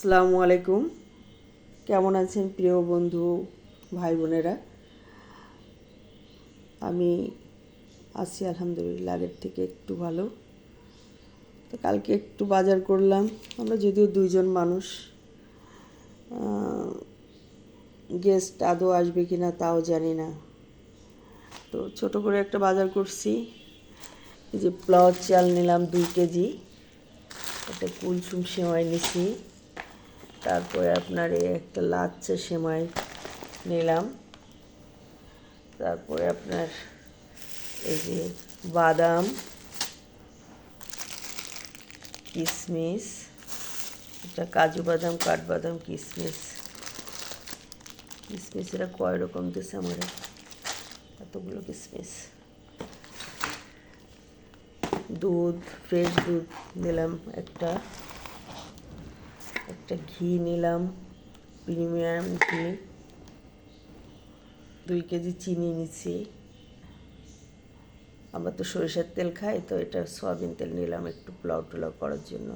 আসসালামু আলাইকুম। কেমন আছেন প্রিয় বন্ধু, ভাই বোনেরা? আমি আছি আলহামদুলিল্লাহ, আগের থেকে একটু ভালো। তো কালকে একটু বাজার করলাম। আমরা যদিও দুইজন মানুষ গেস্ট আদৌ আসবে কি না তাও জানি না। তো ছোট করে একটা বাজার করছি। যে প্লাওয়ার চাল নিলাম দুই কেজি। একটা কুলসুম সেমাই নিছি। তারপরে আপনার এই একটা লাচ্চা সেমাই নিলাম। তারপরে আপনার এই যে বাদাম কিশমিশ এটা কাজু বাদাম কাঠবাদাম কিশমিশ কিশমিশ এরা কয় রকম দিয়েছে আমার? এতগুলো কিশমিশ দুধ ফ্রেশ দুধ দিলাম একটা। একটা ঘি নিলাম, প্রিমিয়াম ঘি, দুই কেজি চিনি নিচ্ছি আমরা তো সরিষার তেল খাই, তো এটা সয়াবিন তেল নিলাম একটু পোলাও টোলাও করার জন্য।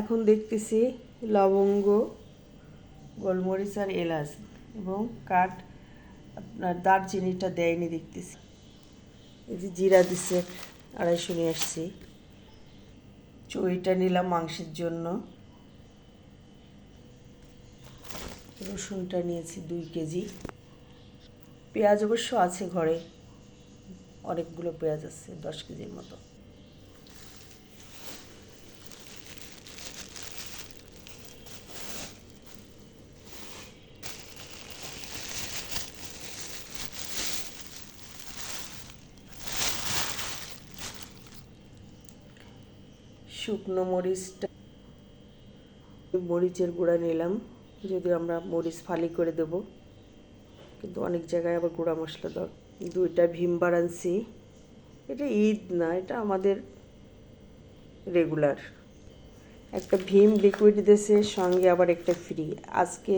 এখন দেখতেছি লবঙ্গ, গোলমরিচ আর এলাচ এবং কাঠ, আপনার দারচিনিটা দেয়নি দেখতেছি। এই যে জিরা দিছে, আড়াইশো নিয়ে আসছি। চইটা নিলাম মাংসের জন্য। রসুনটা নিয়েছি দুই কেজি। পেঁয়াজ অবশ্য আছে ঘরে। অনেকগুলো পেঁয়াজ আছে, দশ কেজির মতো। শুকনো মরিচটা, মরিচের গুঁড়া নিলাম। যদি আমরা মরিচ ফালি করে দেব, কিন্তু অনেক জায়গায় আবার গুঁড়া মশলা দাও দুইটা ভীম বারানসি। এটা ঈদ না, এটা আমাদের রেগুলার। একটা ভীম লিকুইড দিয়েছে সঙ্গে আবার একটা ফ্রি আজকে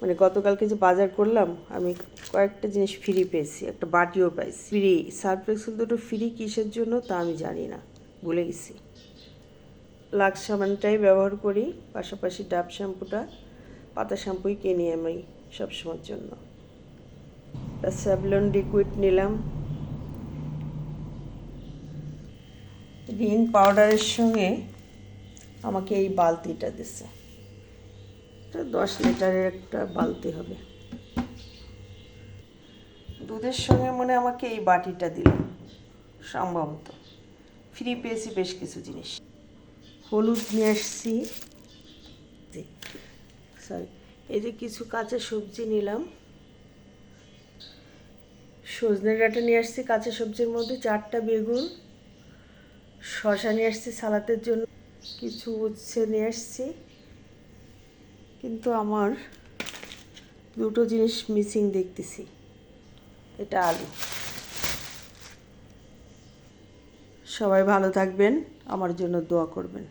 মানে গতকালকে যে বাজার করলাম, আমি কয়েকটা জিনিস ফ্রি পেয়েছি, একটা বাটিও পাইছি। ফ্রি সার্ফেক্সেল দুটো ফ্রি কিসের জন্য তা আমি জানি না, ভুলে গেছি। লাক্স সাবানটাই ব্যবহার করি, পাশাপাশি ডাব শ্যাম্পুটা। পাতা শ্যাম্পুই কিনি আমি সবসময়ের জন্য। স্যাভলন লিকুইড নিলাম। রিন পাউডারের সঙ্গে আমাকে এই বালতিটা দিছে। দশ লিটারের একটা বালতি হবে। দুধের সঙ্গে মনে আমাকে এই বাটিটা দিল। সম্ভবত। ফ্রি পেয়েছি বেশ কিছু জিনিস। হলুদ নিয়ে আসছি। সরি এই যে কিছু কাঁচা সবজি নিলাম। সজনে ডাঁটা নিয়ে আসছি কাঁচা সবজির মধ্যে, চারটা বেগুন শশা নিয়ে আসছি সালাতের জন্য, কিছু উচ্ছে নিয়ে আসছি। কিন্তু আমার দুটো জিনিস মিসিং দেখতেছি, এটা আলু। সবাই ভালো থাকবেন, আমার জন্য দোয়া করবেন।